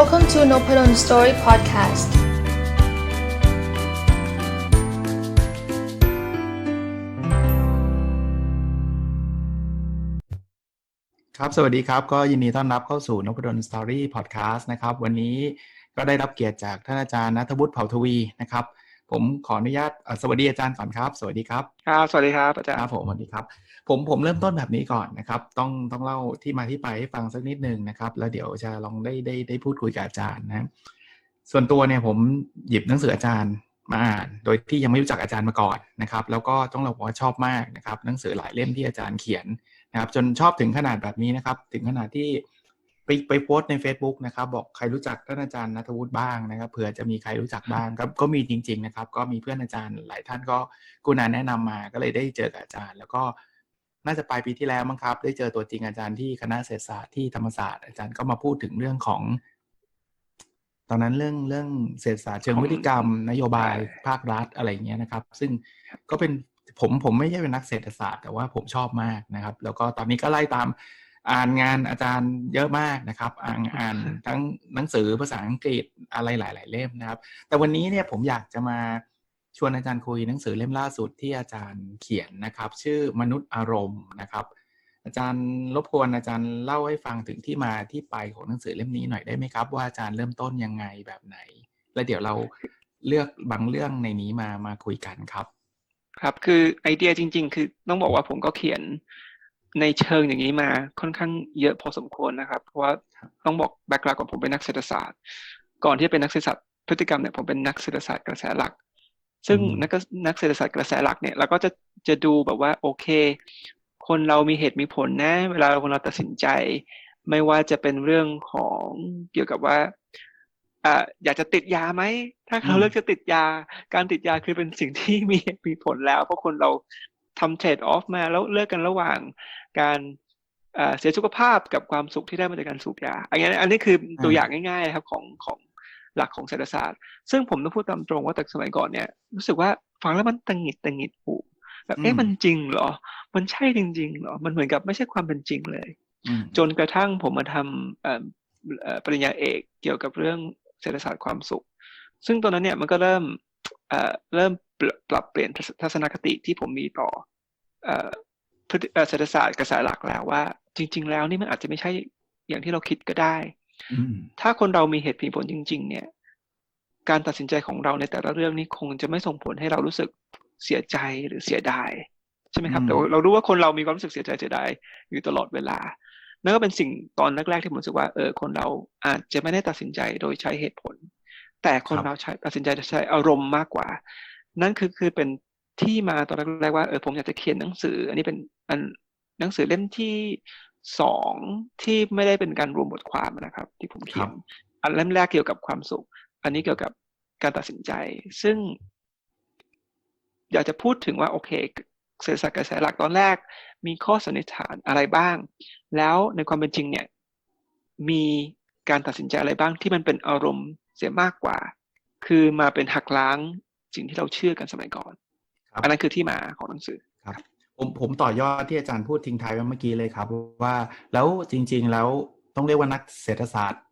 Welcome to Nopadon Story Podcast. ครับ สวัสดีครับ ก็ยินดีต้อนรับเข้าสู่นพดลสตอรี่พอดแคสต์นะครับ วันนี้ก็ได้รับเกียรติจากท่านอาจารย์นัทวุฒิเผ่าทวีนะครับ ผมขออนุญาตเอ่อสวัสดีอาจารย์ก่อนครับ สวัสดีครับ ครับ สวัสดีครับอาจารคย์รับผมสวัสดีครับ ผมผมเริ่มต้นแบบนี้ก่อนนะครับ ต้องต้องเล่าที่มาที่ไปให้ฟังสักนิดนึงนะครับ แล้วเดี๋ยวจะลองได้ได้ได้พูดคุยกับอาจารย์นะ ส่วนตัวเนี่ยผมหยิบหนังสืออาจารย์มาอ่าน โดยที่ยังไม่รู้จักอาจารย์มาก่อนนะครับ แล้วก็ต้องเราบอกว่าชอบมากนะครับ หนังสือหลายเล่มที่อาจารย์เขียนนะครับ จนชอบถึงขนาดแบบนี้นะครับ ถึงขนาดที่ไปไปโพสต์ใน Facebook นะครับ บอกใครรู้จักท่านอาจารย์นัทวุฒิบ้างนะครับเผื่อจะมีใครรู้จักบ้างครับก็มีจริง ๆ นะครับ ก็มีเพื่อนอาจารย์หลายท่านก็กุณาแนะนำมาก็เลยได้เจอกับอาจารย์ แล้วก็ น่าจะปลายปีที่แล้วมั้งครับ ได้เจอตัวจริงอาจารย์ที่คณะเศรษฐศาสตร์ที่ธรรมศาสตร์อาจารย์ก็มาพูดถึงเรื่องของ ตอนนั้นเรื่องเรื่องเศรษฐศาสตร์เชิงพฤติกรรม นโยบายภาครัฐอะไรเงี้ยนะครับ ซึ่งก็เป็นผมผมไม่ใช่เป็นนักเศรษฐศาสตร์แต่ว่าผมชอบมากนะครับ แล้วก็ตอนนี้ก็ไล่ตามอ่านงานอาจารย์เยอะมากนะครับ อ่านอ่านทั้งหนังสือภาษาอังกฤษอะไรหลาย ๆ เล่มนะครับ แต่วันนี้เนี่ยผมอยากจะมา ชวนอาจารย์คุยหนังสือเล่มล่าสุดที่อาจารย์เขียนนะครับ ชื่อมนุษย์อารมณ์นะครับ อาจารย์รบกวนอาจารย์เล่าให้ฟังถึงที่มาที่ไปของหนังสือเล่มนี้หน่อยได้ไหมครับ ว่าอาจารย์เริ่มต้นยังไงแบบไหน แล้วเดี๋ยวเราเลือกบางเรื่องในนี้มามาคุยกันครับ ครับคือไอเดียจริง ๆ คือต้องบอกว่าผมก็เขียนในเชิงอย่างนี้มาค่อนข้างเยอะพอสมควรนะครับ เพราะว่าต้องบอกแบ็กกราวด์ก่อนผมเป็นนักเศรษฐศาสตร์ ก่อนที่จะเป็นนักเศรษฐศาสตร์พฤติกรรมเนี่ยผมเป็นนักเศรษฐศาสตร์กระแสหลัก ซึ่งอืมนักนักเศรษฐศาสตร์กระแสหลักเนี่ยเราก็จะจะดูแบบว่าโอเค คนเรามีเหตุมีผลนะ เวลาคนเราตัดสินใจ ไม่ว่าจะเป็นเรื่องของเกี่ยวกับว่าอ่าอยากจะติดยาไหมถ้าเขาอืมเลือกจะติดยา การติดยาคือเป็นสิ่งที่มีเหตุมีผลแล้ว เพราะคนเราทำเทรดออฟมาแล้วเลือกกันระหว่างการเอ่อเสียสุขภาพกับความสุขที่ได้มาจากการสูบยาอันนี้อันนี้คือตัวอย่างง่ายๆนะครับของของ หลักของเศรษฐศาสตร์ ซึ่งผมต้องพูดตามตรงว่าแต่สมัยก่อนเนี่ยรู้สึกว่าฟังแล้วมันตังหงิดตังหงิดหูแบบอืเอ๊ะมมันจริงเหรอ มันใช่จริงๆเหรอ มันเหมือนกับไม่ใช่ความเป็นจริงเลยอืมจนกระทั่งผมมาทำเอ่อเอ่อปริญญาเอกเกี่ยวกับเรื่องเศรษฐศาสตร์ความสุข ซึ่งตอนนั้นเนี่ยมันก็เริ่มเอ่อเริ่มปรับปรับเปลี่ยนทัศทัศนคติที่ผมมีต่อเอ่อพฤติเอ่อเศรษฐศาสตร์กระแสหลักแล้วว่า จริง ๆ แล้วนี่มันอาจจะไม่ใช่อย่างที่เราคิดก็ได้อืม ถ้าคนเรามีเหตุผลจริง ๆ เนี่ย การตัดสินใจของเราในแต่ละเรื่องนี้คงจะไม่ส่งผลให้เรารู้สึกเสียใจหรือเสียดายใช่ไหมครับอืมแต่ว่าเรารู้ว่าคนเรามีความรู้สึกเสียใจเสียดายอยู่ตลอดเวลา นั่นก็เป็นสิ่งตอนแรกๆที่ผมรู้สึกว่าเออคนเราอาจจะไม่ได้ตัดสินใจโดยใช้เหตุผล แต่คนเราใช้ตัดสินใจใช้อารมณ์มากกว่า นั่นคือคือเป็นที่มาตอนแรกๆว่าเออผมอยากจะเขียนหนังสือ อันนี้เป็นอันหนังสือเล่มที่ สองที่ไม่ได้เป็นการรวมบทความนะครับ ที่ผมเขียนอันเล่มแรกเกี่ยวกับความสุข อันนี้เกี่ยวกับการตัดสินใจ ซึ่ง อยากจะพูดถึงว่าโอเคเศรษฐศาสตร์กระแสหลักตอนแรก มีข้อสันนิษฐานอะไรบ้าง แล้วในความเป็นจริงเนี่ย มีการตัดสินใจอะไรบ้างที่มันเป็นอารมณ์เสียมากกว่า คือมาเป็นหักล้างสิ่งที่เราเชื่อกันสมัยก่อนครับอันนั้นคือที่มาของหนังสือครับ ผมผมต่อยอดที่อาจารย์พูดทิ้งท้ายไว้เมื่อกี้เลยครับ ว่าแล้วจริง ๆ แล้วต้องเรียกว่านักเศรษฐศาสตร์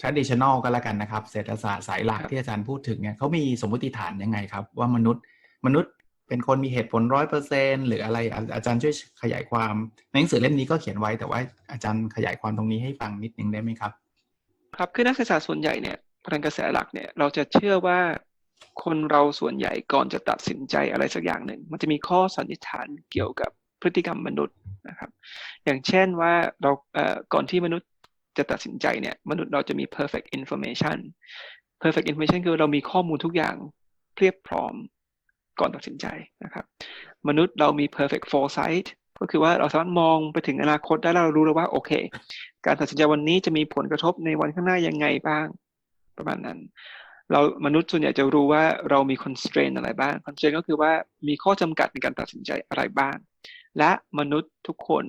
traditional ก็แล้วกันนะครับ เศรษฐศาสตร์สายหลักที่อาจารย์พูดถึงเนี่ยเขามีสมมติฐานยังไงครับ ว่ามนุษย์มนุษย์เป็นคนมีเหตุผลร้อยเปอร์เซนหรืออะไรอาอาจารย์ช่วยขยายความในหนังสือเล่มนี้ก็เขียนไว้แต่ว่าอาจารย์ขยายความตรงนี้ให้ฟังนิดนึงได้ไหมครับ ครับคือนักเศรษฐศาสตร์ส่วนใหญ่เนี่ยพลังกระแสหลักเนี่ยเราจะเชื่อว่า คนเราส่วนใหญ่ก่อนจะตัดสินใจอะไรสักอย่างหนึ่ง มันจะมีข้อสันนิษฐานเกี่ยวกับพฤติกรรมมนุษย์นะครับ อย่างเช่นว่าเราเอ่อก่อนที่มนุษย์จะตัดสินใจเนี่ย มนุษย์เราจะมี perfect information perfect information คือเรามีข้อมูลทุกอย่างเพียบพร้อมก่อนตัดสินใจนะครับ มนุษย์เรามี perfect foresight ก็คือว่าเราสามารถมองไปถึงอนาคตได้แล้วเรารู้แล้วว่าโอเค การตัดสินใจวันนี้จะมีผลกระทบในวันข้างหน้ายังไงบ้างประมาณนั้น เรามนุษย์ส่วนใหญ่จะรู้ว่าเรามี constraint อะไรบ้าง constraint ก็คือว่ามีข้อจำกัดในการตัดสินใจอะไรบ้าง และมนุษย์ทุกคน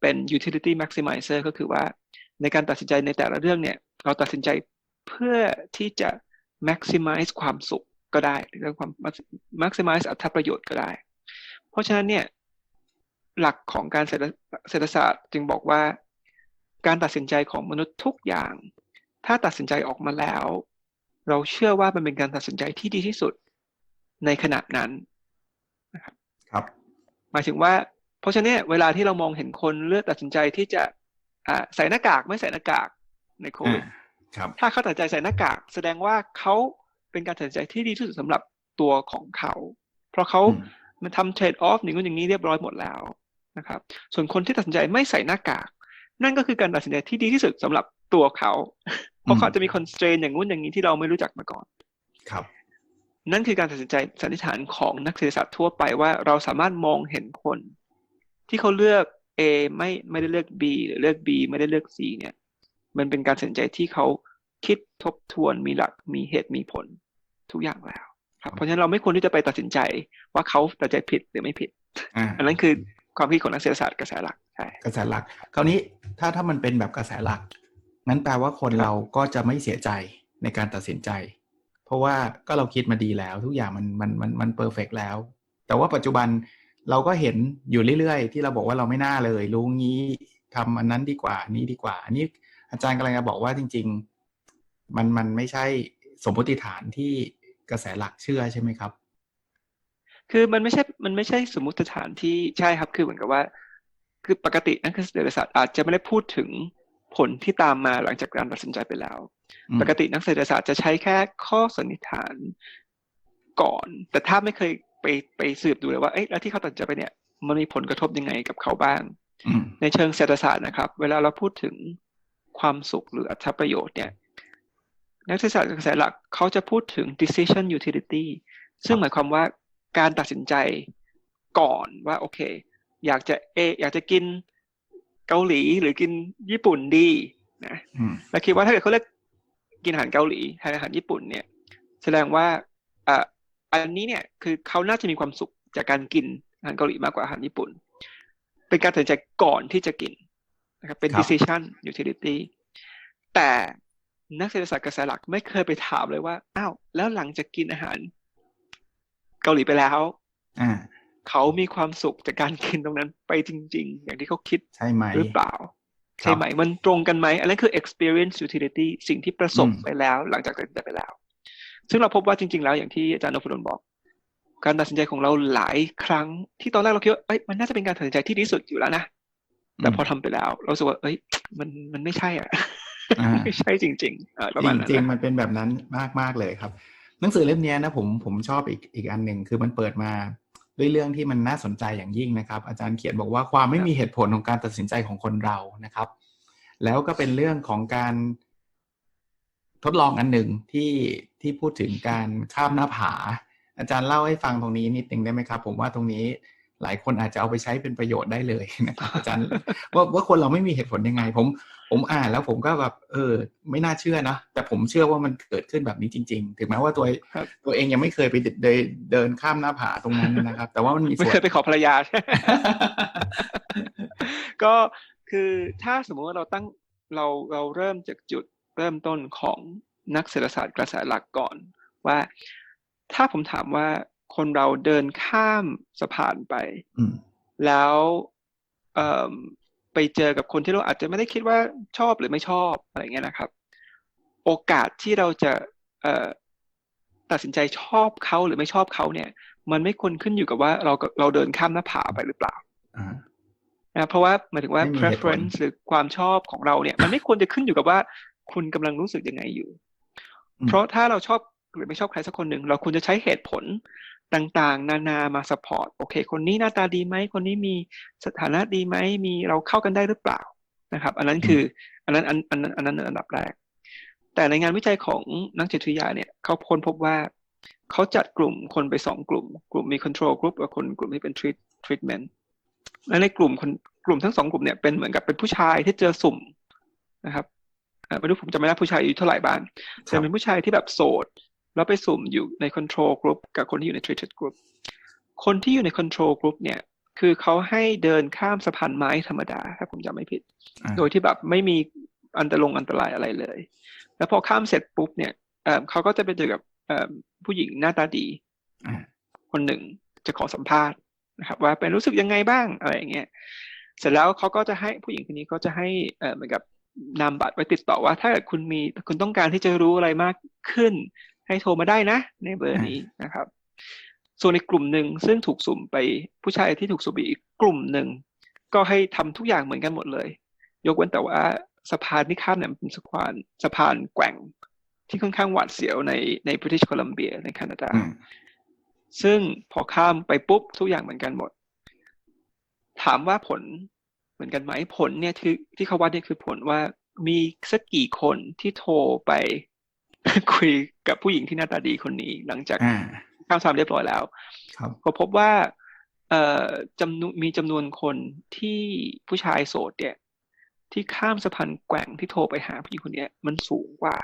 เป็น utility maximizer ก็คือว่าในการตัดสินใจในแต่ละเรื่องเนี่ย เราตัดสินใจเพื่อที่จะ maximize ความสุขก็ได้หรือความ maximize อัตประโยชน์ก็ได้ เพราะฉะนั้นเนี่ยหลักของการเศรษฐศาสตร์จึงบอกว่า การตัดสินใจของมนุษย์ทุกอย่าง ถ้าตัดสินใจออกมาแล้ว เราเชื่อว่ามันเป็นการตัดสินใจที่ดีที่สุดในขณะนั้นนะครับครับหมายถึงว่า เพราะฉะนั้นเนี่ยเวลาที่เรามองเห็นคนเลือกตัดสินใจที่จะอ่าใส่หน้ากากไม่ใส่หน้ากากในโควิดอ่าครับ ถ้าเขาตัดสินใจใส่หน้ากาก แสดงว่าเขาเป็นการตัดสินใจที่ดีที่สุดสำหรับตัวของเขา เพราะเขาอืมมันทำเทรดออฟอย่างนู้นอย่างนี้เรียบร้อยหมดแล้วนะครับ ส่วนคนที่ตัดสินใจไม่ใส่หน้ากาก นั่นก็คือการตัดสินใจที่ดีที่สุดสำหรับตัวเขา เพราะเขาอาจจะมีคอนสเตรนอย่างนู้นอย่างนี้ที่เราไม่รู้จักมาก่อน ครับ นั่นคือการตัดสินใจสันนิษฐานของนักเศรษฐศาสตร์ทั่วไปว่าเราสามารถมองเห็นคน ที่เขาเลือก A ไม่ไม่ได้เลือก B หรือเลือก B ไม่ได้เลือก C เนี่ย มันเป็นการตัดสินใจที่เขาคิดทบทวนมีหลักมีเหตุมีผลทุกอย่างแล้วครับเพราะฉะนั้นเราไม่ควรที่จะไปตัดสินใจว่าเขาตัดใจผิดหรือไม่ผิดอ่าอันนั้นคือความคิดของนักเศรษฐศาสตร์กระแสหลักใช่กระแสหลัก คราวนี้ถ้าถ้ามันเป็นแบบกระแสหลัก งั้นแปลว่าคนเราก็จะไม่เสียใจในการตัดสินใจ เพราะว่าก็เราคิดมาดีแล้ว ทุกอย่างมันมันมันมันเพอร์เฟกแล้ว แต่ว่าปัจจุบันเราก็เห็นอยู่เรื่อยๆ ที่เราบอกว่าเราไม่น่าเลย รู้งี้ทำอันนั้นดีกว่าอันนี้ดีกว่า อันนี้อาจารย์กำลังจะบอกว่าจริง ๆ มันมันไม่ใช่สมมติฐานที่กระแสหลักเชื่อใช่ไหมครับ คือมันไม่ใช่ มันไม่ใช่สมมุติฐานที่ใช่ครับ คือเหมือนกับว่า คือปกตินักเศรษฐศาสตร์อาจจะไม่ได้พูดถึง ผลที่ตามมาหลังจากการตัดสินใจไปแล้วอืมปกตินักเศรษฐศาสตร์จะใช้แค่ข้อสันนิษฐานก่อน แต่ถ้าไม่เคยไปไปสืบดูเลยว่าเอ๊ะแล้วที่เขาตัดสินใจไปเนี่ยมันมีผลกระทบยังไงกับเขาบ้างอืมในเชิงเศรษฐศาสตร์นะครับ เวลาเราพูดถึงความสุขหรืออัตประโยชน์เนี่ย นักเศรษฐศาสตร์กระแสหลักเขาจะพูดถึง decision utility ซึ่งหมายความว่าการตัดสินใจก่อนว่าโอเค อยากจะเอ อยากจะกิน เกาหลีหรือกินญี่ปุ่นดีนะอืมแล้วคิดว่าถ้าเกิดเขาเลือกกินอาหารเกาหลีแทนอาหารญี่ปุ่นเนี่ย แสดงว่าอะอันนี้เนี่ยคือเขาน่าจะมีความสุขจากการกินอาหารเกาหลีมากกว่าอาหารญี่ปุ่น เป็นการตัดสินใจก่อนที่จะกินนะครับเป็นครับ decision utility แต่นักเศรษฐศาสตร์กระแสหลักไม่เคยไปถามเลยว่า อ้าว แล้วหลังจากกินอาหาร เกาหลีไปแล้วอ่า เขามีความสุขจากการกินตรงนั้นไปจริง ๆ อย่างที่เขาคิดใช่ไหมหรือเปล่าครับใช่ไหมมันตรงกันไหมอันนั้นคือ experience utility สิ่งที่ประสบอืมไปแล้ว หลังจากตัดสินใจไปแล้ว ซึ่งเราพบว่าจริง ๆ แล้วอย่างที่อาจารย์นพดลบอก การตัดสินใจของเราหลายครั้งที่ตอนแรกเราคิดว่าเอ้ยมันน่าจะเป็นการตัดสินใจที่ดีที่สุดอยู่แล้วนะแต่พอทำไปแล้ว เรารู้สึกว่า เอ้ย มันมันไม่ใช่อะอ่าไม่ใช่จริงๆเอ่อประมาณนั้นจริงนะๆมันเป็นแบบนั้นมากมากๆเลยครับ หนังสือเล่มเนี้ยนะผมผมชอบอีกอีกอันหนึ่งคือมันเปิดมา ด้วยเรื่องที่มันน่าสนใจอย่างยิ่งนะครับ อาจารย์เขียนบอกว่าความไม่มีเหตุผลของการตัดสินใจของคนเรานะครับ แล้วก็เป็นเรื่องของการทดลองอันหนึ่งที่ที่พูดถึงการข้ามหน้าผา อาจารย์เล่าให้ฟังตรงนี้นิดนึงได้ไหมครับ ผมว่าตรงนี้ หลายคนอาจจะเอาไปใช้เป็นประโยชน์ได้เลยนะครับอาจารย์ว่าว่าคนเราไม่มีเหตุผลยังไง ผม ผมอ่านแล้วผมก็แบบเออ ไม่น่าเชื่อนะแต่ผมเชื่อว่ามันเกิดขึ้นแบบนี้จริง ๆ ถึงแม้ว่าตัวครับตัวเองยังไม่เคยไปเดินเดินข้ามหน้าผาตรงนั้นนะครับ แต่ว่ามันมีไม่ส่วเคนยไปขอภรรยา ก็คือถ้าสมมติว่าเราตั้งเราเราเริ่มจากจุดเริ่มต้นของนักเศรษฐศาสตร์กระแสหลักก่อนว่า ถ้าผมถามว่า คนเราเดินข้ามสะพานไปอืมแล้วเอ่อไปเจอกับคนที่เราอาจจะไม่ได้คิดว่าชอบหรือไม่ชอบอะไรเงี้ยนะครับ โอกาสที่เราจะเอ่อตัดสินใจชอบเขาหรือไม่ชอบเขาเนี่ย มันไม่ควรขึ้นอยู่กับว่าเราเราเดินข้ามหน้าผาไปหรือเปล่าอ่านะเพราะว่าหมายถึงว่าไม่มีเหตุผล preference หรือความชอบของเราเนี่ย มันไม่ควรจะขึ้นอยู่กับว่า คุณกำลังรู้สึกยังไงอยู่อืมเพราะถ้าเราชอบหรือไม่ชอบใครสักคนหนึ่งเราควรจะใช้เหตุผล ต่างๆ นานามา support โอเค คนนี้หน้าตาดีไหมคนนี้มีสถานะดีไหมมีเราเข้ากันได้หรือเปล่านะครับ อันนั้นคืออันนั้นอันอันนั้นอันนั้นอันดับแรก แต่ในงานวิจัยของนักจิตวิทยาเนี่ยเขาค้นพบว่าเขาจัดกลุ่มคนไปสองกลุ่ม กลุ่มมี control group กับคนกลุ่มที่เป็น treat treatment และในกลุ่มคนกลุ่มทั้งสองกลุ่มเนี่ยเป็นเหมือนกับเป็นผู้ชายที่เจอสุ่มนะครับเอ่อไม่รู้ผมจำไม่ได้ผู้ชายอายุเท่าไหร่บ้างครัแต่บเป็นผู้ชายที่แบบโสด แล้วไปสุ่มอยู่ใน control group กับคนที่อยู่ใน treated group คนที่อยู่ใน control group เนี่ย คือเขาให้เดินข้ามสะพานไม้ธรรมดาถ้าผมจำไม่ผิดอ่าโดยที่แบบไม่มีอันตรงอันตรายอะไรเลย แล้วพอข้ามเสร็จปุ๊บเนี่ยเอ่อเขาก็จะไปเจอกับเอ่อผู้หญิงหน้าตาดีอ่าคนหนึ่งจะขอสัมภาษณ์นะครับ ว่าเป็นรู้สึกยังไงบ้างอะไรอย่างเงี้ยเสร็จแล้วเขาก็จะให้ผู้หญิงคนนี้ก็จะให้เอ่อเหมือนกับนามบัตรไว้ติดต่อว่า ถ้าเกิดคุณมีคุณต้องการที่จะรู้อะไรมากขึ้น ให้โทรมาได้นะ ในเบอร์นี้นะครับ ส่วนในกลุ่มหนึ่งซึ่งถูกสุ่มไปผู้ชายที่ถูกสุ่มไปอีกกลุ่มหนึ่งก็ให้ทำทุกอย่างเหมือนกันหมดเลย ยกเว้นแต่ว่าสะพานที่ข้ามเนี่ยมันเป็นสะพานสะพานแกว่งที่ค่อนข้างหวาดเสียวในในบริติชโคลัมเบียในแคนาดาอืมซึ่งพอข้ามไปปุ๊บทุกอย่างเหมือนกันหมด ถามว่าผลเหมือนกันไหมผลเนี่ยที่ที่เขาวัดเนี่ยคือผลว่ามีสักกี่คนที่โทรไป คุยกับผู้หญิงที่หน้าตาดีคนนี้ หลังจากอ่าข้ามสะพานเรียบร้อยแล้วครับก็พบว่าเอ่อจำนวนมีจำนวนคนที่ผู้ชายโสดเนี่ย ที่ข้ามสะพานแกว่งที่โทรไปหาผู้หญิงคนเนี้ยมันสูงกว่า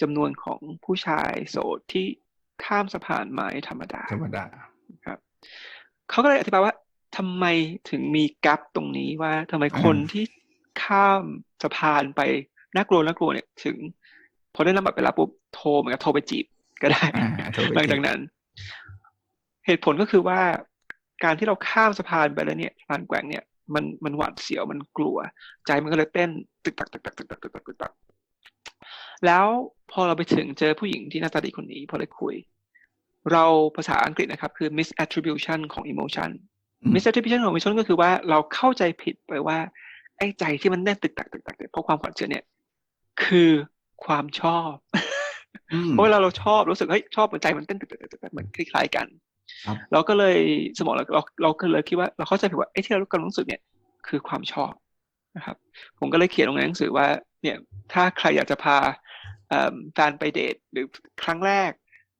จำนวนของผู้ชายโสดที่ข้ามสะพานไม้ธรรมดาธรรมดาครับเขาก็เลยอธิบายว่าทำไมถึงมีกัปตรงนี้ว่าทำไมอ่าคนที่ข้ามสะพานไปน่ากลัวน่ากลัวเนี่ย ถึง พอได้นำบัตรไปแล้วปุ๊บโทรเหมือนกับโทรไปจีบก็ได้อ่าโทรไปหลังจากนั้น เหตุผลก็คือว่าการที่เราข้ามสะพานไปแล้วเนี่ยสะพานแกว่งเนี่ยมันมันหวาดเสียวมันกลัว ใจมันก็เลยเต้นตึกตักตึกตักตึกตักตึกตักตึกตักแล้วพอเราไปถึงเจอผู้หญิงที่หน้าตาดีคนนี้ พอได้คุย เราภาษาอังกฤษนะครับ คือ misattribution ของ emotion อืม misattribution ของ emotion ก็คือว่าเราเข้าใจผิดไปว่า ไอ้ใจที่มันเต้นตึกตักตึกตักเนี่ยเพราะความหวาดเสียวเนี่ย คือ ความชอบอืมเพราะเวลาเราชอบรู้สึกเฮ้ยชอบหัวใจมันเต้นตึกตึกตึกตึกเหมือนคล้ายๆกันครับเราก็เลยสมองเราเราเราก็เลยคิดว่าเราเข้าใจผิดว่าไอ้ที่เรากำลังรู้สึกเนี่ยคือความชอบนะครับ ผมก็เลยเขียนลงในหนังสือว่า เนี่ยถ้าใครอยากจะพาเอิ่มแฟนไปเดทหรือครั้งแรก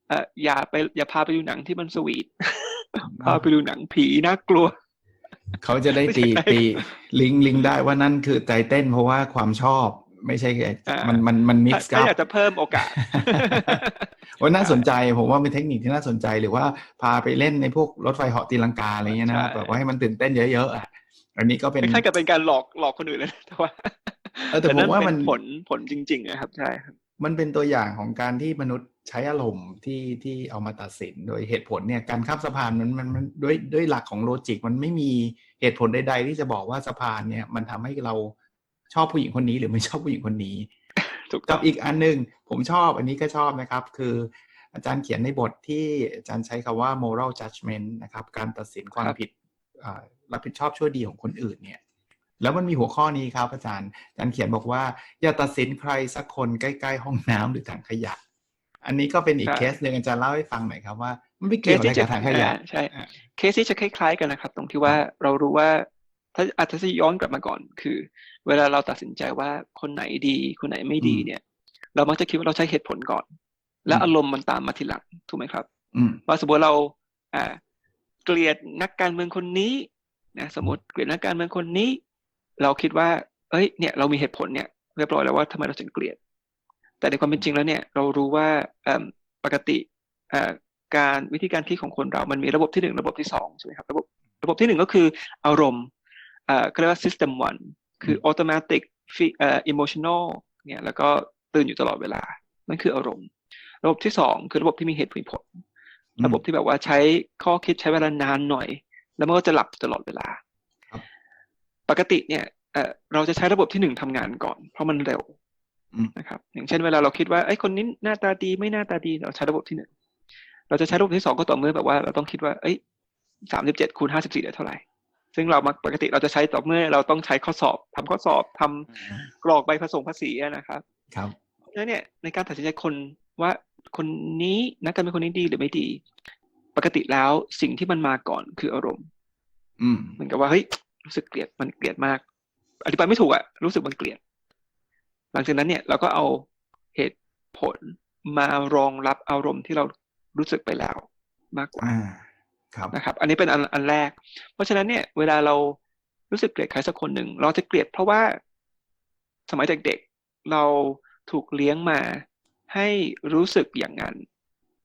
เอ่ออย่าไปอย่าพาไปดูหนังที่มันสวีทพาไปดูหนังผีน่ากลัว เขาจะได้ตีไม่ใช่ตีลิงก์ลิงก์ได้ว่านั่นคือใจเต้นเพราะว่าความชอบ ไม่ใช่อ่ามัมันมันมันมิกถ้าซ์กัถ้าบอยากจะเพิ่มโอกาสว่าน่าสนใจผมว่าเป็นเทคนิคที่น่าสนใจหรือว่าพาไปเล่นในพวกรถไฟเหาะตีลังกาอะไรเงี้ยนะใช่แบบว่าให้มันตื่นเต้นเยอะๆอะอันนี้ก็เป็นคล้ายๆกับเป็นการหลอกหลอกคนอื่นเลยนะแต่ว่าเออแต่ผมว่ามันเป็ผลผลจริงๆนะครับใช่ครับมันเป็นตัวอย่างของการที่มนุษย์ใช้อารมณ์ที่ที่เอามาตัดสินโดยเหตุผลเนี่ยการข้ามสะพานมันมันมันด้วยด้วยหลักของโลจิก มันไม่มีเหตุผลใด ๆ ที่จะบอกว่าสะพานเนี่ยมันทำให้เรา ชอบผู้หญิงคนนี้หรือไม่ชอบผู้หญิงคนนี้ถูกต้กัอบงอีกอันหนึ่งผมชอบอันนี้ก็ชอบนะครับ คืออาจารย์เขียนในบทที่อาจารย์ใช้คำว่า moral judgment นะครับ การตัดสินความผิดอ่ารับผิดชอบชั่วดีของคนอื่นเนี่ย แล้วมันมีหัวข้อนี้ครับอาจารย์อาจารย์เขียนบอกว่า อย่าตัดสินใครสักคนใกล้ๆห้องน้ำหรือถังขยะ อันนี้ก็เป็นอีกใช่เคสหนึ่งอาจารย์เล่าให้ฟังหน่อยครับว่ามันไม่เกี่ยวอะไรกับถังขยะใช่อ่าเคสที่จะคล้ายๆกันนะครับ ตรงที่ว่าเรารู้ว่า ถ้าอาจจะย้อนกลับมาก่อน คือ เวลาเราตัดสินใจว่าคนไหนดี คนไหนไม่ดีอืมเนี่ย เรามักจะคิดว่าเราใช้เหตุผลก่อน และอืมอารมณ์มันตามมาทีหลังถูกไหมครับอืมว่าสมมติเราอ่าเกลียดนักการเมืองคนนี้นะสมมติเกลียดนักการเมืองคนนี้ เราคิดว่า เอ้ย เนี่ย เรามีเหตุผลเนี่ยเรียบร้อยแล้วว่าทำไมเราถึงเกลียด แต่ในความเป็นจริงแล้วเนี่ย เรารู้ว่าเอิ่มปกติเอ่อการวิธีการคิดของคนเรามันมีระบบที่หนึ่งระบบที่สองใช่ไหมครับ ระบบระบบที่หนึ่งก็คืออารมณ์ เอ่อเขาเรียกว่า system one คือ automatic fe- เอ่อ emotional เนี่ยแล้วก็ตื่นอยู่ตลอดเวลา นั่นคืออารมณ์ ระบบที่สองคือระบบที่มีเหตุมีผลอืมระบบที่แบบว่าใช้ข้อคิดใช้เวลานานหน่อย แล้วมันก็จะหลับตลอดเวลาครับปกติเนี่ยเอ่อเราจะใช้ระบบที่หนึ่งทำงานก่อน เพราะมันเร็วอืมนะครับ อย่างเช่นเวลาเราคิดว่าไอ้ยคนนี้หน้าตาดีไม่หน้าตาดีเราใช้ระบบที่หนึ่งเราจะใช้ระบบที่สองก็ต่อเมื่อแบบว่าเราต้องคิดว่า เอ้ยสามสิบเจ็ดคูณห้าสิบสี่ได้เท่าไหร่ ซึ่งเรามักปกติเราจะใช้ต่อเมื่อเราต้องใช้ข้อสอบทำข้อสอบทำกรอกใบผสมภาษีอะนะครับ ครับแล้วเนี่ยในการตัดสินใจคนว่าคนนี้นักการเมืองคนนี้ดีหรือไม่ดี ปกติแล้วสิ่งที่มันมาก่อนคืออารมณ์ อืมเหมือนกับว่าเฮ้ยรู้สึกเกลียดมันเกลียดมาก อธิบายไม่ถูกอะรู้สึกมันเกลียด หลังจากนั้นเนี่ยเราก็เอาเหตุผลมารองรับอารมณ์ที่เรารู้สึกไปแล้วมากกว่าอ่าครับ นะครับ อันนี้เป็นอันอันแรก เพราะฉะนั้นเนี่ยเวลาเรารู้สึกเกลียดใครสักคนหนึ่งเราจะเกลียดเพราะว่าสมัยเด็กๆเราถูกเลี้ยงมาให้รู้สึกอย่างนั้น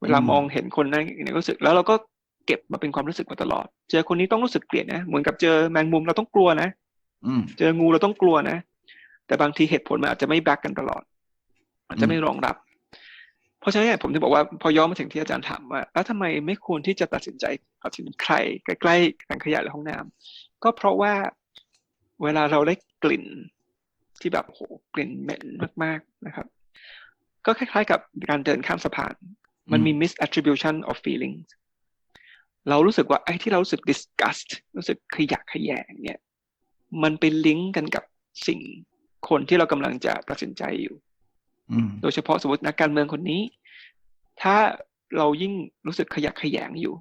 เวลาอืมมองเห็นคนนั้นอย่างนี้รู้สึกแล้วเราก็เก็บมาเป็นความรู้สึกมาตลอด เจอคนนี้ต้องรู้สึกเกลียดนะเหมือนกับเจอแมงมุมเราต้องกลัวนะอืมเจองูเราต้องกลัวนะ แต่บางทีเหตุผลมันอาจจะไม่แบ็กกันตลอด อาจจะไม่รองรับ เพราะฉะนั้นเนี่ยผมจะบอกว่าพอย้อนมาถึงที่อาจารย์ถามว่าแล้วทำไมไม่ควรที่จะตัดสินใจตัดสินใครใกล้ๆถังขยะหรือห้องน้ำก็เพราะว่าเวลาเราได้กลิ่นที่แบบโหกลิ่นเหม็นมากๆนะครับ ก็คล้ายๆกับการเดินข้ามสะพาน มันมี misattribution of feelings เรารู้สึกว่าไอ้ที่เรารู้สึก disgust รู้สึกขยะขยงเนี่ย มันไปลิงก์กันกับสิ่งคนที่เรากำลังจะตัดสินใจอยู่อืม โดยเฉพาะสมมตินักการเมืองคนนี้ ถ้าเรายิ่งรู้สึกขยะแขยงอยู่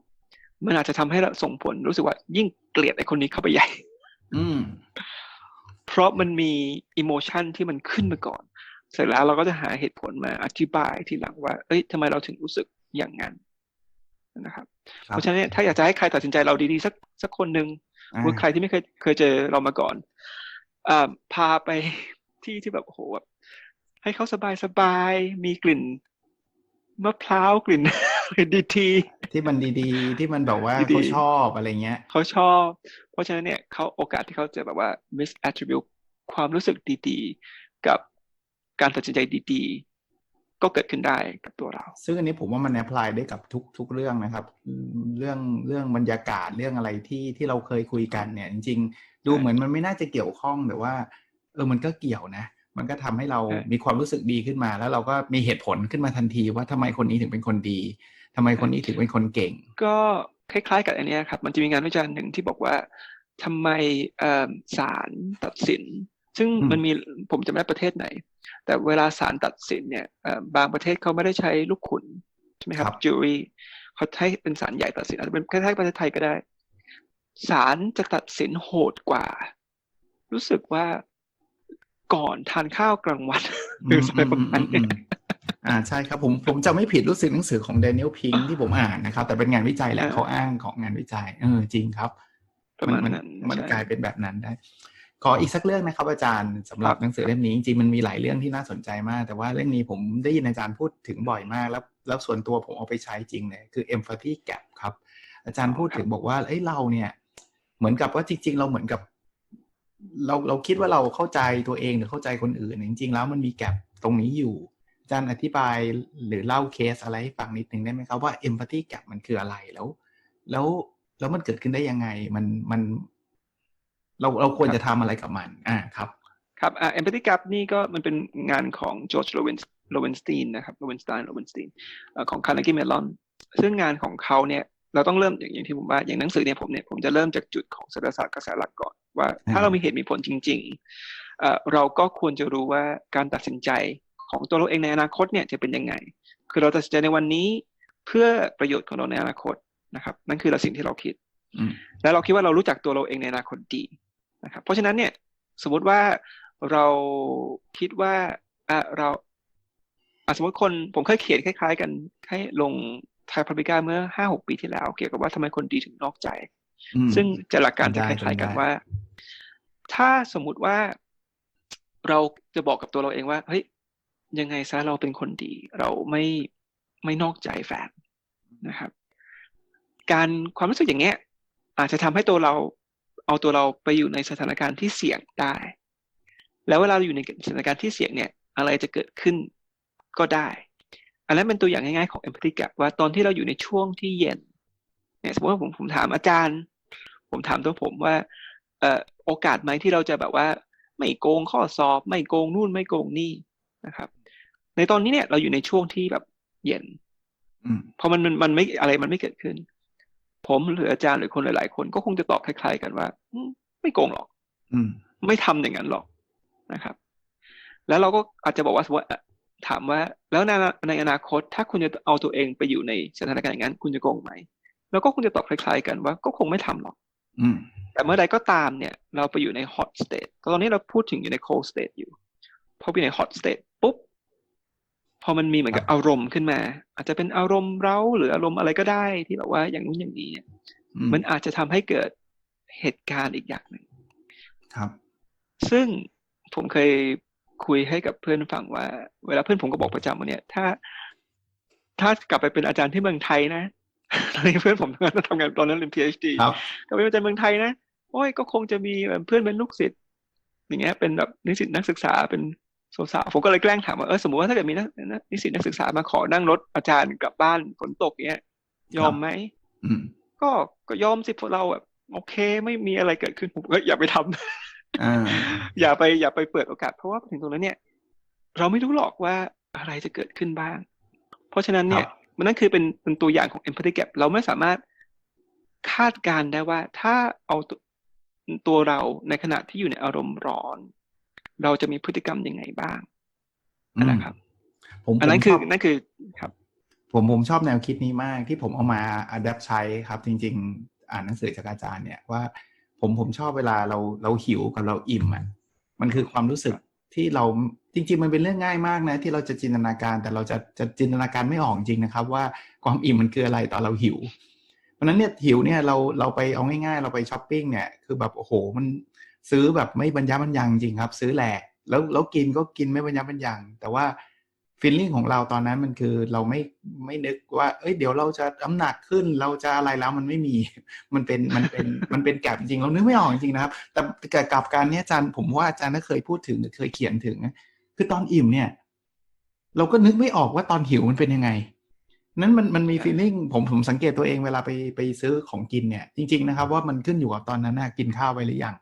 มันอาจจะทำให้เราส่งผลรู้สึกว่ายิ่งเกลียดไอ้คนนี้เข้าไปใหญ่ อืมเพราะมันมีอิโมชันที่มันขึ้นมาก่อน เสร็จแล้วเราก็จะหาเหตุผลมาอธิบายทีหลังว่า เอ้ยทำไมเราถึงรู้สึกอย่างนั้นนะครับครับเพราะฉะนั้นเนี่ยถ้าอยากจะให้ใครตัดสินใจเราดีๆสักสักคนหนึ่งอ่าหรือใครที่ไม่เคยเคยเจอเรามาก่อนอ่าพาไปที่ที่แบบโอ้โหแบบ ให้เขาสบายสบายๆมีกลิ่นมะพร้าวกลิ่นดีทีที่มันดีๆ ที่มันแบบว่าดีๆเขาชอบอะไรเงี้ยเขาชอบ เพราะฉะนั้นเนี่ยเขาโอกาสที่เขาจะแบบว่า misattribute ความรู้สึกดีๆ กับการตัดสินใจดีๆ ก็เกิดขึ้นได้กับตัวเรา ซึ่งอันนี้ผมว่ามันแอพพลายได้กับทุกทุกเรื่องนะครับอืมเรื่องเรื่องบรรยากาศเรื่องอะไรที่ที่เราเคยคุยกันเนี่ย จริง ๆ ดูใช่เหมือนมันไม่น่าจะเกี่ยวข้องแต่ว่า เออมันก็เกี่ยวนะ มันก็ทำให้เราใช่มีความรู้สึกดีขึ้นมา แล้วเราก็มีเหตุผลขึ้นมาทันทีว่าทำไมคนนี้ถึงเป็นคนดีทำไมคนนี้ถึงเป็นคนเก่ง ก็คล้ายๆ กับอันเนี้ยครับ มันจะมีงานวิจัยหนึ่งที่บอกว่าทำไมเอ่อศาลตัดสิน ซึ่งอืมมันมีผมจะไม่ได้ประเทศไหน แต่เวลาศาลตัดสินเนี่ยเอ่อบางประเทศเขาไม่ได้ใช้ลูกขุนใช่ไหมครับจูรี่เขาใช้เป็นศาลใหญ่ตัดสินอาจจะเป็นคล้ายๆประเทศไทยก็ได้ศาลจะตัดสินโหดกว่า รู้สึกว่า ก่อนทานข้าวกลางวันหรืออะไรประมาณเนี้ยอืมอ่าใช่ครับผมผมจะไม่ผิดรู้สึกหนังสือของ Daniel Pink ที่ผมอ่านนะครับ แต่เป็นงานวิจัยแหละอ่าเขาอ้างของงานวิจัยเออจริงครับประมัมาณมันนั้นมันใช่กลายเป็นแบบนั้นได้ ขออีกสักเรื่องนะครับ อาจารย์สำหรับครับหนังสือเล่มนี้จริงๆมันมีหลายเรื่องที่น่าสนใจมาก แต่ว่าเรื่องนี้ผมได้ยินอาจารย์พูดถึงบ่อยมาก แล้วแล้วส่วนตัวผมเอาไปใช้จริงเลยคือ empathy gap ครับ อาจารย์พูดถึงบอกว่าเอ้ยเราเนี่ย เหมือนกับว่าจริง ๆ เราเหมือนกับ เราเราคิดว่าเราเข้าใจตัวเองหรือเข้าใจคนอื่น จริง ๆ แล้วมันมีแกลบตรงนี้อยู่อาจารย์อธิบายหรือเล่าเคสอะไรให้ฟังนิดนึงได้ไหมครับว่า empathy gap มันคืออะไรแล้ว แล้วแล้วมันเกิดขึ้นได้ยังไงมันมัน เราเราควรจะทำอะไรกับมัน อ่าครับ ครับอ่า empathy gap นี่ก็มันเป็นงานของจอร์จโรเวนโรเวนสตีนนะครับโรเวนสไตน์โรเวนสตีนของ Carnegie Mellon ซึ่งงานของเขาเนี่ย เราต้องเริ่มอย่างอย่างที่ผมว่าอย่างหนังสือเนี่ยผมเนี่ยผมจะเริ่มจากจุดของเศรษฐศาสตร์กระแสหลักก่อนว่า ถ้าอ่าเรามีเหตุมีผลจริงๆเอ่อเราก็ควรจะรู้ว่าการตัดสินใจของตัวเราเองในอนาคตเนี่ยจะเป็นยังไง คือเราตัดสินใจในวันนี้เพื่อประโยชน์ของเราในอนาคตนะครับ นั่นคือสิ่งที่เราคิดอืมแล้วเราคิดว่าเรารู้จักตัวเราเองในอนาคตดีนะครับ เพราะฉะนั้นเนี่ยสมมติว่าเราคิดว่าอะเราอะสมมติคนผมเคยเขียนคล้าย ๆ กันให้ลง ไทยพับลิก้าเมื่อห้าหกปีที่แล้ว เกี่ยวกับว่าทำไมคนดีถึงนอกใจอืมซึ่งจะหลักการจะคจำได้ล้ายๆกันจำได้ว่า ถ้าสมมุติว่าเราจะบอกกับตัวเราเองว่า เฮ้ย ยังไงซะเราเป็นคนดี เราไม่ไม่นอกใจแฟนนะครับ การความรู้สึกอย่างเงี้ย อาจจะทำให้ตัวเราเอาตัวเราไปอยู่ในสถานการณ์ที่เสี่ยงได้ แล้วเวลาเราอยู่ในสถานการณ์ที่เสี่ยงเนี่ย อะไรจะเกิดขึ้นก็ได้ อันนั้นเป็นตัวอย่างง่ายๆของ empathy gap ว่าตอนที่เราอยู่ในช่วงที่เย็นเนี่ยสมมติว่าผมผมถามอาจารย์ ผมถามตัวผมว่าเอ่อโอกาสไหมที่เราจะแบบว่า ไม่โกงข้อสอบ ไม่โกงนู่นไม่โกงนี่นะครับ ในตอนนี้เนี่ยเราอยู่ในช่วงที่แบบเย็นอืมพอมันมันมันไม่อะไรมันไม่เกิดขึ้น ผมหรืออาจารย์หรือคนหลาย ๆ คนก็คงจะตอบคล้าย ๆ กันว่าอืมไม่โกงหรอก อืมไม่ทำอย่างนั้นหรอกนะครับ แล้วเราก็อาจจะบอกว่าสมมติว่า ถามว่าแล้วในในอนาคตถ้าคุณจะเอาตัวเองไปอยู่ในสถานการณ์อย่างนั้น คุณจะโกงไหม แล้วก็คงจะตอบคล้ายๆกันว่าก็คงไม่ทำหรอกอืมแต่เมื่อใดก็ตามเนี่ย เราไปอยู่ใน hot state ตอนนี้เราพูดถึงอยู่ใน cold state อยู่พอไปอยู่ใน hot state ปุ๊บ พอมันมีเหมือนกับอารมณ์ขึ้นมา อาจจะเป็นอารมณ์เร้าหรืออารมณ์อะไรก็ได้ที่แบบว่าอย่างนู้นอย่างนี้เนี่ยอืมมันอาจจะทำให้เกิดเหตุการณ์อีกอย่างหนึ่งครับ ซึ่งผมเคย คุยให้กับเพื่อนฟังว่า เวลาเพื่อนผมก็บอกประจำว่าเนี่ยถ้า ถ้ากลับไปเป็นอาจารย์ที่เมืองไทยนะตอนนี้เพื่อนผมทำงานตอนนั้นเรียน PhD ครับกลับไปเป็นอาจารย์เมืองไทยนะโอ้ยก็คงจะมีแบบเพื่อนเป็นลูกศิษย์อย่างเงี้ยเป็นแบบนิสิตนักศึกษาเป็นสาวๆผมก็เลยแกล้งถามว่าเออสมมติว่าถ้าเกิดมีนักนิสิตนักศึกษามาขอนั่งรถอาจารย์กลับบ้านฝนตกเงี้ย ยอมไหมอืมก็ก็ยอมสิพวกเราแบบโอเคไม่มีอะไรเกิดขึ้นผมก็อย่าไปทำอ่า อย่าไปอย่าไปเปิดโอกาสเพราะว่าถึงตรงนั้นเนี่ย เราไม่รู้หรอกว่าอะไรจะเกิดขึ้นบ้าง เพราะฉะนั้นเนี่ยครับมันนั่นคือเป็นเป็นตัวอย่างของ empathy gap เราไม่สามารถคาดการณ์ได้ว่าถ้าเอาตัวตัวเราในขณะที่อยู่ในอารมณ์ร้อน เราจะมีพฤติกรรมยังไงบ้างนะครับ ผมอันนั้นผมคือชบนั่นคือครับ ผมผมชอบแนวคิดนี้มากที่ผมเอามาอัดแอปใช้ครับ จริง ๆ อ่านหนังสือจากอาจารย์เนี่ยว่า ผมผมชอบเวลาเราเราหิวกับเราอิ่มอะมันคือความรู้สึกที่เราจริง ๆ มันเป็นเรื่องง่ายมากนะ ที่เราจะจินตนาการแต่เราจะจะจินตนาการไม่ออกจริงนะครับ ว่าความอิ่มมันคืออะไรตอนเราหิวเพราะฉะนั้นเนี่ยหิวเนี่ยเราเราไปเอาง่ายๆ เราไปช้อปปิ้งเนี่ยคือแบบโอ้โหมันซื้อแบบไม่บรรยะบรรยังจริงครับ ซื้อแหลกแล้วแล้วกินก็กินไม่บรรยะบรรยังแต่ว่า ฟีลลิ่งของเราตอนนั้นมันคือเราไม่ไม่นึกว่า เอ้ยเดี๋ยวเราจะน้ำหนักขึ้นเราจะอะไรแล้วมันไม่มี มันเป็นมันเป็นมันเป็นแกลบจริงเรานึกไม่ออกจริงนะครับ แต่แต่กับการเนี้ยอาจารย์ผมว่าอาจารย์ก็เคยพูดถึงหรือเคยเขียนถึงนะคือตอนอิ่มเนี่ย เราก็นึกไม่ออกว่าตอนหิวมันเป็นยังไง นั้นมันมันมีใช่ฟีลลิ่งผมผมสังเกตตัวเองเวลาไปไปซื้อของกินเนี่ย จริง ๆนะครับ ว่ามันขึ้นอยู่กับตอนนั้นนะกินข้าวไปหรือยัง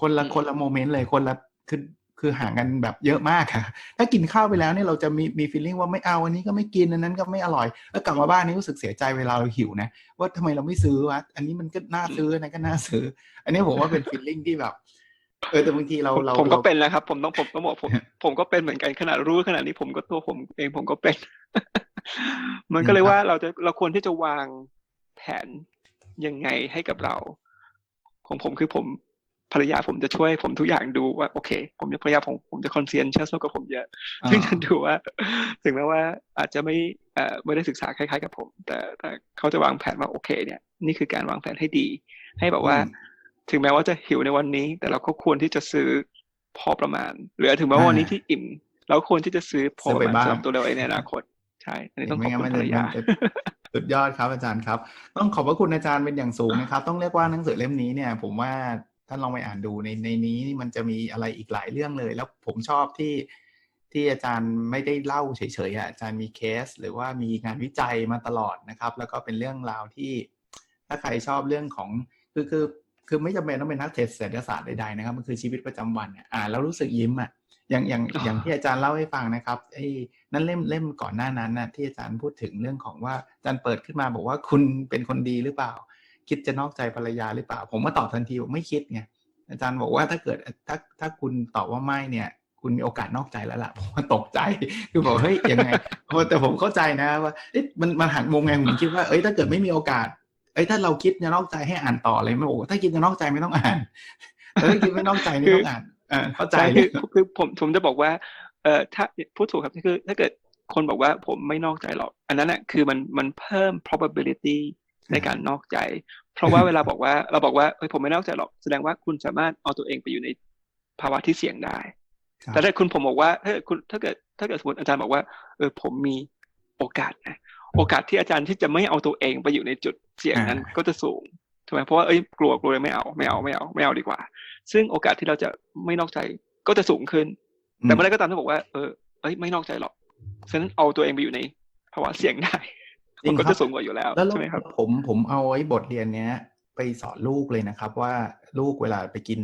คนละคนละโมเมนต์เลยคนละคือ คือห่างกันแบบเยอะมากค่ะ ถ้ากินข้าวไปแล้วเนี่ยเราจะมีมีฟีลลิ่งว่าไม่เอาอันนี้ก็ไม่กินอันนั้นก็ไม่อร่อย แล้วกลับมาบ้านนี่รู้สึกเสียใจเวลาเราหิวนะว่าทำไมเราไม่ซื้อวะอันนี้มันก็น่าซื้ออันนั้นก็น่าซื้อ อันนี้ผมว่าเป็นฟีลลิ่งที่แบบเออแต่บางทีเราผมเราผมก็ราเป็นแล้วครับ ผมต้องผมต้องบอกผม ผมก็เป็นเหมือนกันขนาดรู้ขนาดนี้ผมก็ตัวผมเองผมก็เป็น มันก็เลยว่าเราจะเราควรที่จะวางแผนยังไงให้กับเรา ของผมคือผม ภรรยาผมจะช่วยผมทุกอย่างดูว่าโอเค ผมจะภรรยาผมผมจะคอนเซียนเชสกับผมเยอะอ่าซึ่งจะดูว่า ถึงแม้ว่าอาจจะไม่เอ่อไม่ได้ศึกษาคล้ายๆกับผม แต่แต่เขาจะวางแผนว่าโอเค เนี่ย นี่คือการวางแผนให้ดี ให้แบบว่าอืมถึงแม้ว่าจะหิวในวันนี้ แต่เราก็ควรที่จะซื้อพอประมาณ หรือถึงแม้ว่าวันนี้ที่อิ่ม เราควรที่จะซื้อพอประมาณซื้อไปบ้างสำหรับตัวเราเองในอนาคตใช่อันนี้ต้องขอบไม่งั้นคุมัณนภรจะรยามันจะสุดยอดครับอาจารย์ครับ ต้องขอบพระคุณอาจารย์เป็นอย่างสูงนะครับ ต้องเรียกว่าหนังสือเล่มนี้เนี่ย ผมว่า ท่านลองไปอ่านดูในในนี้มันจะมีอะไรอีกหลายเรื่องเลย แล้วผมชอบที่ที่อาจารย์ไม่ได้เล่าเฉยๆอะอาจารย์มีเคส หรือว่ามีงานวิจัยมาตลอดนะครับ แล้วก็เป็นเรื่องราวที่ ถ้าใครชอบเรื่องของคือคือคือไม่จำเป็นต้องเป็นนักเทศเศรษฐศาสตร์ใดๆนะครับ มันคือชีวิตประจำวันเนี่ยอ่านแล้วรู้สึกยิ้มอะอย่างอย่างอ๋อออย่างที่อาจารย์เล่าให้ฟังนะครับไอ้นั่นเล่มเล่มก่อนหน้านั้นนะที่อาจารย์พูดถึงเรื่องของว่าอาจารย์เปิดขึ้นมาบอกว่าคุณเป็นคนดีหรือเปล่า คิดจะนอกใจภรรยาหรือเปล่า ผมก็ตอบทันทีว่าไม่คิดไงอาจารย์บอกว่าถ้าเกิดถ้าถ้าคุณตอบว่าไม่เนี่ย คุณมีโอกาสนอกใจแล้วล่ะผมก็ตกใจคือบอกเฮ้ยยังไงแต่ผมเข้าใจนะว่าเอ๊ะมันมันหันมุมไงผมคิดว่าเอ้ยถ้าเกิดไม่มีโอกาสเอ้ยถ้าเราคิดจะนอกใจให้อ่านต่อเลยไม่บอกว่าถ้าคิดจะนอกใจไม่ต้องอ่านแต่ถ้าคิดไม่นอกใจนี่ต้องอ่านเออเข้าใจใช่เลคือยคือผมผมจะบอกว่าเอ่อถ้าพูดถูกครับคือ ถ้าเกิดคนบอกว่าผมไม่นอกใจหรอก อันนั้นแหละคือมันมันเพิ่ม probability ในการนอกใจ เพราะว่าเวลาบอกว่าเราบอกว่าเฮ้ยผมไม่นอกใจหรอกแสดงว่าคุณสามารถเอาตัวเองไปอยู่ในภาวะที่เสี่ยงได้ครับแต่ถ้าคุณผมบอกว่าถ้าเกิดคุณถ้าเกิดถ้าเกิดสมมติอาจารย์บอกว่าเออผมมีโอกาสนะโอกาสที่อาจารย์ที่จะไม่เอาตัวเองไปอยู่ในจุดเสี่ยงนั้นอ่าก็จะสูงถูกไหมเพราะว่าเอ้ยกลัวกลัวเลยไม่เอาไม่เอาไม่เอาไม่เอาดีกว่า ซึ่งโอกาสที่เราจะไม่นอกใจก็จะสูงขึ้น แต่เมื่อไรก็ตามที่บอกว่าเออเอ้ยไม่นอกใจหรอกฉะนั้นเอาตัวเองไปอยู่ในภาวะเสี่ยงได้ จริมันงก็ครัจะบสูงกว่าอยู่แล้วแล้วใช่ไหมครับผมผมเอาไอ้บทเรียนเนี้ย ไปสอนลูกเลยนะครับ ว่าลูกเวลาไปกิน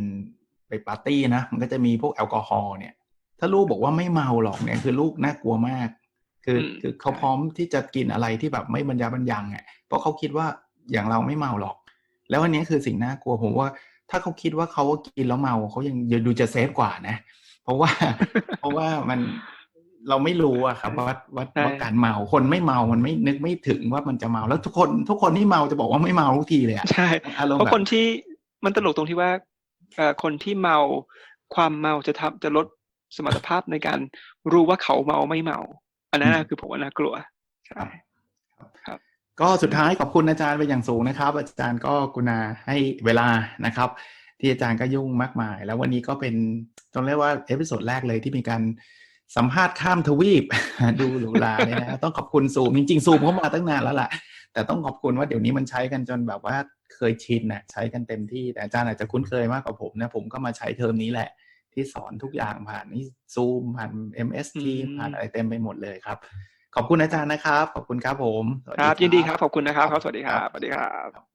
ไปปาร์ตี้นะมันก็จะมีพวกแอลกอฮอล์เนี่ย ถ้าลูกบอกว่าไม่เมาหรอกเนี่ยคือลูกน่ากลัวมาก คืออมคือเขาพร้อมที่จะกินอะไรที่แบบไม่บรรยาบรรยังอะเพราะเขาคิดว่าอย่างเราไม่เมาหรอก แล้วอันนี้คือสิ่งน่ากลัวผมว่าถ้าเขาคิดว่าเขากินแล้วเมาเขายังยังดูจะเซฟกว่านะ เพราะว่าเพราะว่ามัน เราไม่รู้อะครับว่าว่าใช่ว่าการเมาคนไม่เมามันไม่นึกไม่ถึงว่ามันจะเมาแล้วทุกคนทุกคนที่เมาจะบอกว่าไม่เมาทุกทีเลยอะใช่อารมณ์เพราะแบบคนที่มันตลกตรงที่ว่าเอ่อคนที่เมาความเมาจะทำจะลดสมรรถภาพในการรู้ว่าเขาเมาไม่เมา อันนั้นน่ะคือผมว่าน่ากลัวใช่ครับ ก็สุดท้ายขอบคุณอาจารย์เป็นอย่างสูงนะครับ อาจารย์ก็กรุณาให้เวลานะครับ ที่อาจารย์ก็ยุ่งมากมาย แล้ววันนี้ก็เป็นต้องเรียกว่าเอพิโซดแรกเลยที่มีการ สัมภาษณ์ข้ามทวีป ดูหรูหราเลยนะต้องขอบคุณซูมจริงๆซูมเขามาตั้งนานแล้วล่ะ แต่ต้องขอบคุณว่าเดี๋ยวนี้มันใช้กันจนแบบว่าเคยชินนะใช้กันเต็มที่ แต่อาจารย์อาจจะคุ้นเคยมากกว่าผมนะผมก็มาใช้เทอมนี้แหละ ที่สอนทุกอย่างผ่านนี่ซูมผ่าน MS อืม Team ผ่านอะไรเต็มไปหมดเลยครับ ขอบคุณอาจารย์นะครับ ขอบคุณครับผมสวัสครับยินดีครับขอบคุณนะครับครับสวัสดีครับสวัสดีครับ